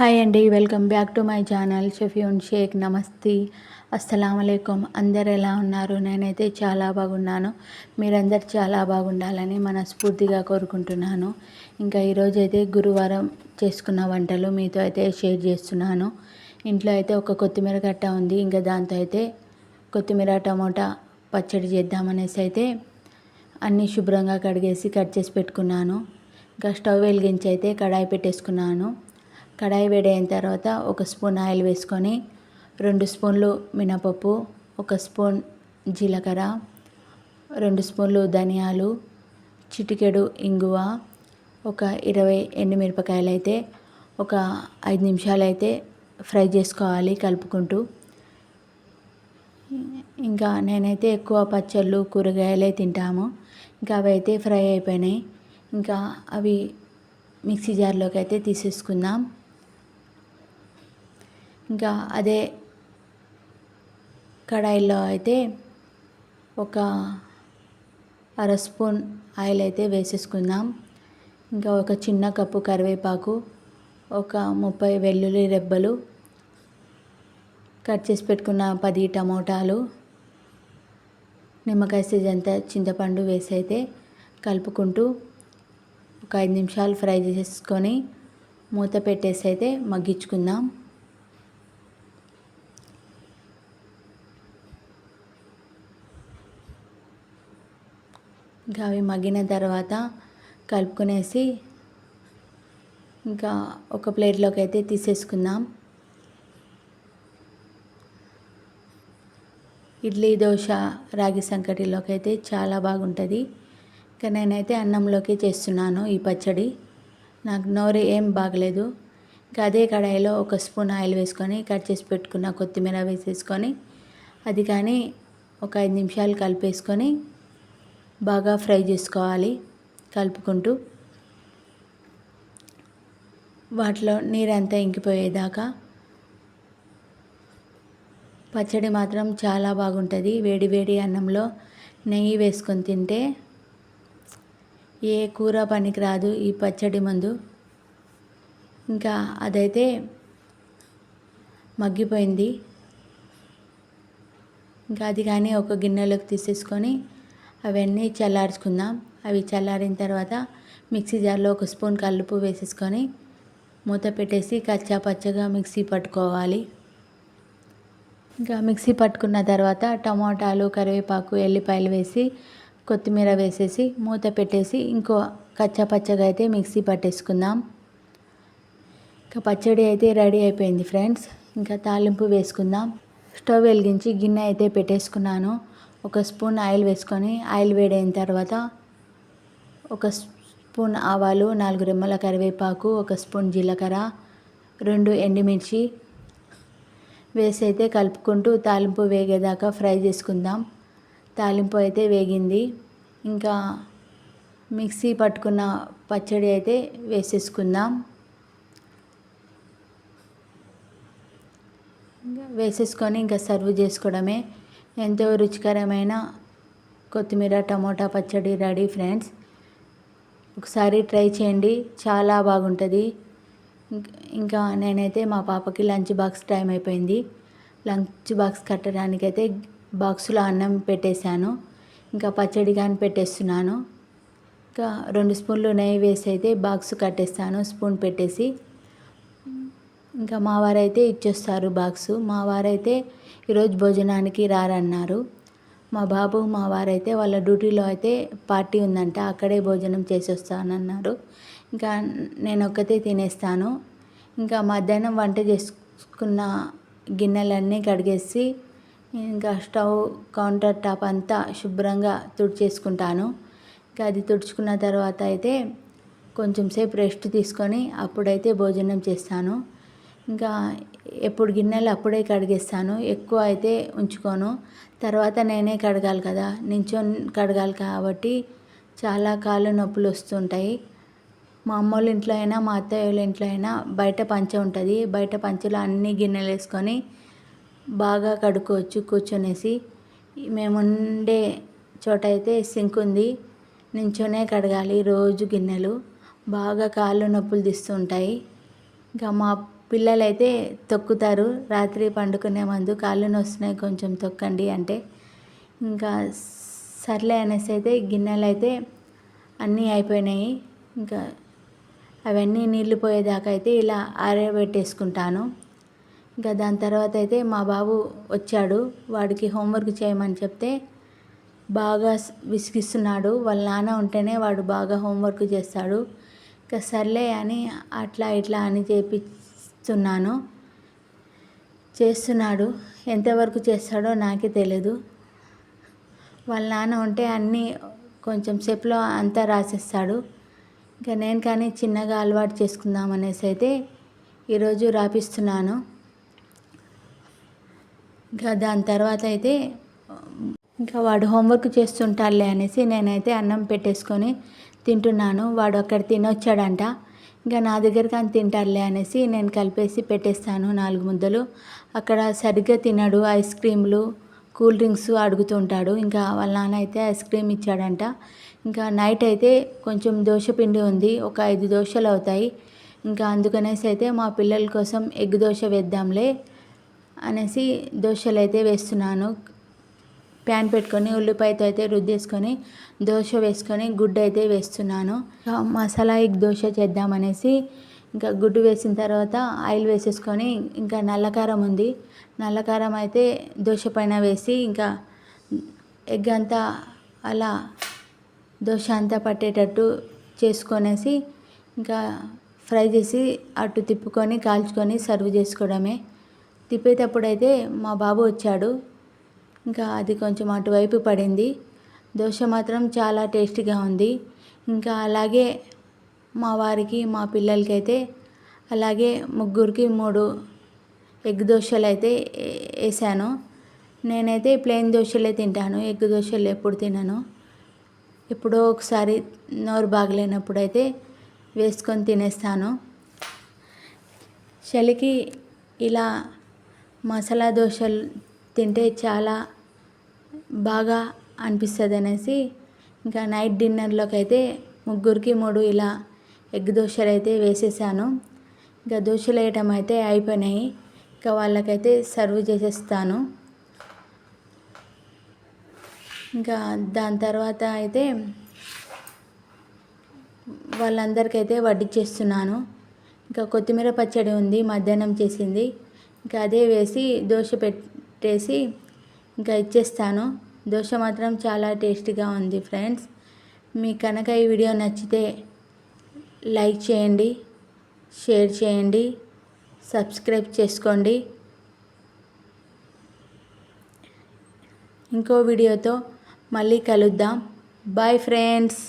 Hi అండి welcome back to my channel. Shafeen Shaik నమస్తే. అస్సలం అందరు ఎలా ఉన్నారు? నేనైతే చాలా బాగున్నాను. మీరందరు చాలా బాగుండాలని మనస్ఫూర్తిగా కోరుకుంటున్నాను. ఇంకా ఈరోజు అయితే గురువారం చేసుకున్న వంటలు మీతో అయితే షేర్ చేస్తున్నాను. ఇంట్లో అయితే ఒక కొత్తిమీర కట్ట ఉంది. ఇంకా దాంతో అయితే కొత్తిమీర టమోటా పచ్చడి చేద్దామనేసి అయితే అన్నీ శుభ్రంగా కడిగేసి కట్ చేసి పెట్టుకున్నాను. ఇంకా స్టవ్ వెలిగించి అయితే కడాయి పెట్టేసుకున్నాను. కడాయి వేడైన తర్వాత ఒక స్పూన్ ఆయిల్ వేసుకొని రెండు స్పూన్లు మినపప్పు ఒక స్పూన్ జీలకర్ర రెండు స్పూన్లు ధనియాలు చిటికెడు ఇంగువ ఒక ఇరవై ఎండుమిరపకాయలు అయితే ఒక ఐదు నిమిషాలు అయితే ఫ్రై చేసుకోవాలి కలుపుకుంటూ. ఇంకా నేనైతే ఎక్కువ పచ్చళ్ళు కూరగాయలే తింటాము. ఇంకా అవి అయితే ఫ్రై అయిపోయినాయి. ఇంకా అవి మిక్సీ జార్లోకి అయితే తీసేసుకుందాం. ఇంకా అదే కడాయిలో అయితే ఒక అర స్పూన్ ఆయిల్ అయితే వేసేసుకుందాం. ఇంకా ఒక చిన్న కప్పు కరివేపాకు ఒక ముప్పై వెల్లుల్లి రెబ్బలు కట్ చేసి పెట్టుకున్న పది టమోటాలు నిమ్మకాయ సీజంత చింతపండు వేసి అయితే కలుపుకుంటూ ఒక ఐదు నిమిషాలు ఫ్రై చేసుకొని మూత పెట్టేసి అయితే మగ్గించుకుందాం. ఇంకా అవి మగ్గిన తర్వాత కలుపుకునేసి ఇంకా ఒక ప్లేట్లోకి అయితే తీసేసుకుందాం. ఇడ్లీ దోశ రాగి సంకటిలోకి అయితే చాలా బాగుంటుంది. ఇంకా నేనైతే అన్నంలోకి చేస్తున్నాను ఈ పచ్చడి. నాకు నోరు ఏం బాగలేదు. ఇంకా అదే కడాయిలో ఒక స్పూన్ ఆయిల్ వేసుకొని కట్ చేసి పెట్టుకున్న కొత్తిమీర వేసేసుకొని అది కానీ ఒక ఐదు నిమిషాలు కలిపేసుకొని బాగా ఫ్రై చేసుకోవాలి. కలుపుకుంటూ వాటిలో నీరంతా ఇంకిపోయేదాకా పచ్చడి మాత్రం చాలా బాగుంటుంది. వేడి వేడి అన్నంలో నెయ్యి వేసుకొని తింటే ఏ కూర పనికి రాదు ఈ పచ్చడి ముందు. ఇంకా అదైతే మగ్గిపోయింది. ఇంకా అది కానీ ఒక గిన్నెలోకి తీసేసుకొని అవన్నీ చల్లార్చుకుందాం. అవి చల్లారిన తర్వాత మిక్సీ జార్లో ఒక స్పూన్ కల్లుపు వేసేసుకొని మూత పెట్టేసి కచ్చా పచ్చగా మిక్సీ పట్టుకోవాలి. ఇంకా మిక్సీ పట్టుకున్న తర్వాత టమాటాలు కరివేపాకు ఎల్లిపాయలు వేసి కొత్తిమీర వేసేసి మూత పెట్టేసి ఇంకో కచ్చా పచ్చగా అయితే మిక్సీ పట్టేసుకుందాం. ఇంకా పచ్చడి అయితే రెడీ అయిపోయింది ఫ్రెండ్స్. ఇంకా తాలింపు వేసుకుందాం. స్టవ్ వెలిగించి గిన్నె అయితే పెట్టేసుకున్నాను. ఒక స్పూన్ ఆయిల్ వేసుకొని ఆయిల్ వేడైన తర్వాత ఒక స్పూన్ ఆవాలు నాలుగు రెమ్మల కరివేపాకు ఒక స్పూన్ జీలకర్ర రెండు ఎండుమిర్చి వేసి అయితే కలుపుకుంటూ తాలింపు వేగేదాకా ఫ్రై చేసుకుందాం. తాలింపు అయితే వేగింది. ఇంకా మిక్సీ పట్టుకున్న పచ్చడి అయితే వేసేసుకుందాం. వేసేసుకొని ఇంకా సర్వ్ చేసుకోవడమే. ఎంతో రుచికరమైన కొత్తిమీర టమోటా పచ్చడి రెడీ ఫ్రెండ్స్. ఒకసారి ట్రై చేయండి చాలా బాగుంటుంది. ఇంకా నేనైతే మా పాపకి లంచ్ బాక్స్ టైం అయిపోయింది. లంచ్ బాక్స్ కట్టడానికి అయితే అన్నం పెట్టేశాను. ఇంకా పచ్చడి కానీ పెట్టేస్తున్నాను. ఇంకా రెండు స్పూన్లు నెయ్యి వేసి అయితే బాక్స్ కట్టేస్తాను స్పూన్ పెట్టేసి. ఇంకా మా వారైతే ఇచ్చేస్తారు బాక్సు. మా వారైతే ఈరోజు భోజనానికి రారన్నారు. మా బాబు మా వారైతే వాళ్ళ డ్యూటీలో అయితే పార్టీ ఉందంట అక్కడే భోజనం చేసేస్తానన్నారు. ఇంకా నేను ఒక్కతే తినేస్తాను. ఇంకా మధ్యాహ్నం వంట చేసుకున్న గిన్నెలన్నీ కడిగేసి ఇంకా స్టవ్ కౌంటర్ టాప్ అంతా శుభ్రంగా తుడిచేసుకుంటాను. ఇంకా అది తుడుచుకున్న తర్వాత అయితే కొంచెం సేపు రెస్ట్ తీసుకొని అప్పుడైతే భోజనం చేస్తాను. ఇంకా ఎప్పుడు గిన్నెలు అప్పుడే కడిగేస్తాను. ఎక్కువ అయితే ఉంచుకోను. తర్వాత నేనే కడగాలి కదా. నించొని కడగాలి కాబట్టి చాలా కాళ్ళు నొప్పులు వస్తుంటాయి. మా అమ్మ వాళ్ళ ఇంట్లో అయినా మా అత్తయ్య వాళ్ళ ఇంట్లో అయినా బయట పంచ ఉంటుంది. బయట పంచలో అన్ని గిన్నెలు వేసుకొని బాగా కడుక్కోవచ్చు కూర్చొనేసి. మేముండే చోట అయితే సింక్ ఉంది. నించొనే కడగాలి రోజు గిన్నెలు. బాగా కాళ్ళు నొప్పులు తీస్తుంటాయి. ఇంకా మా పిల్లలైతే తొక్కుతారు. రాత్రి పండుకునే ముందు కాళ్ళు నొస్తున్నాయి కొంచెం తొక్కండి అంటే. ఇంకా సర్లే అనేసి అయితే గిన్నెలు అయితే అన్నీ అయిపోయినాయి. ఇంకా అవన్నీ నీళ్ళు పోయేదాకా అయితే ఇలా ఆరబెట్టేసుకుంటాను. ఇంకా దాని తర్వాత అయితే మా బాబు వచ్చాడు. వాడికి హోంవర్క్ చేయమని చెప్తే బాగా విసిగిస్తున్నాడు. వాళ్ళ నాన్న ఉంటేనే వాడు బాగా హోంవర్క్ చేస్తాడు. ఇంకా సర్లే అని అట్లా ఇట్లా అని చేస్తున్నాను చేస్తున్నాడు. ఎంతవరకు చేస్తాడో నాకే తెలియదు వాళ్ళ నాన్న ఉంటే అన్నీ కొంచెం సేపులో అంతా రాసేస్తాడు. ఇంకా నేను కానీ చిన్నగా అలవాటు చేసుకుందాం అనేసి అయితే ఈరోజు రాపిస్తున్నాను. ఇంకా దాని తర్వాత అయితే ఇంకా వాడు హోంవర్క్ చేస్తుంటాడులే అనేసి నేనైతే అన్నం పెట్టేసుకొని తింటున్నాను. వాడు అక్కడ తినొచ్చాడంట. ఇంకా నా దగ్గర కానీ తింటారులే అనేసి నేను కలిపేసి పెట్టేస్తాను నాలుగు ముద్దలు. అక్కడ సరిగ్గా తినడు ఐస్ క్రీమ్లు కూల్ డ్రింక్స్ అడుగుతుంటాడు ఇంకా వాళ్ళ నాన్న అయితే ఐస్ క్రీమ్ ఇచ్చాడంట. ఇంకా నైట్ అయితే కొంచెం దోశ పిండి ఉంది ఒక ఐదు దోశలు అవుతాయి. ఇంకా అందుకనేసి అయితే మా పిల్లల కోసం ఎగ్ దోశ వేద్దాంలే అనేసి దోశలు అయితే వేస్తున్నాను. ప్యాన్ పెట్టుకొని ఉల్లిపాయతో అయితే రుద్దేసుకొని దోశ వేసుకొని గుడ్డు అయితే వేస్తున్నాను. మసాలా ఎగ్ దోశ చేద్దామనేసి ఇంకా గుడ్డు వేసిన తర్వాత ఆయిల్ వేసేసుకొని ఇంకా నల్లకారం ఉంది. నల్లకారం అయితే దోశ పైన వేసి ఇంకా ఎగ్ అంతా అలా దోశ అంతా పట్టేటట్టు చేసుకొనేసి ఇంకా ఫ్రై చేసి అటు తిప్పుకొని కాల్చుకొని సర్వ్ చేసుకోవడమే. తిప్పేటప్పుడు అయితే మా బాబు వచ్చాడు. ఇంకా అది కొంచెం అటువైపు పడింది. దోశ మాత్రం చాలా టేస్టీగా ఉంది. ఇంకా అలాగే మా వారికి మా పిల్లలకి అయితే అలాగే ముగ్గురికి మూడు ఎగ్ దోశలు అయితే వేసాను. నేనైతే ప్లెయిన్ దోశలే తింటాను ఎగ్ దోశలు ఎప్పుడు తినను. ఎప్పుడో ఒకసారి నోరు బాగలేనప్పుడు అయితే వేసుకొని తినేస్తాను. చలికి ఇలా మసాలా దోశలు తింటే చాలా బాగా అనిపిస్తుంది అనేసి ఇంకా నైట్ డిన్నర్లోకి అయితే ముగ్గురికి మూడు ఇలా ఎగ్ దోశలు అయితే వేసేసాను. ఇంకా దోశలు వేయటం అయితే అయిపోయినాయి. ఇంకా వాళ్ళకైతే సర్వ్ చేసేస్తాను. ఇంకా దాని తర్వాత అయితే వాళ్ళందరికైతే వడ్డిచ్చేస్తున్నాను. ఇంకా కొత్తిమీర పచ్చడి ఉంది మధ్యాహ్నం చేసింది. ఇంకా అదే వేసి దోశ పెట్టేసి ఇంకా ఇచ్చేస్తాను. దోశ మాత్రం చాలా టేస్టీగా ఉంది ఫ్రెండ్స్. మీకు కనుక ఈ వీడియో నచ్చితే లైక్ చేయండి షేర్ చేయండి సబ్స్క్రైబ్ చేసుకోండి. ఇంకో వీడియోతో మళ్ళీ కలుద్దాం. Bye friends.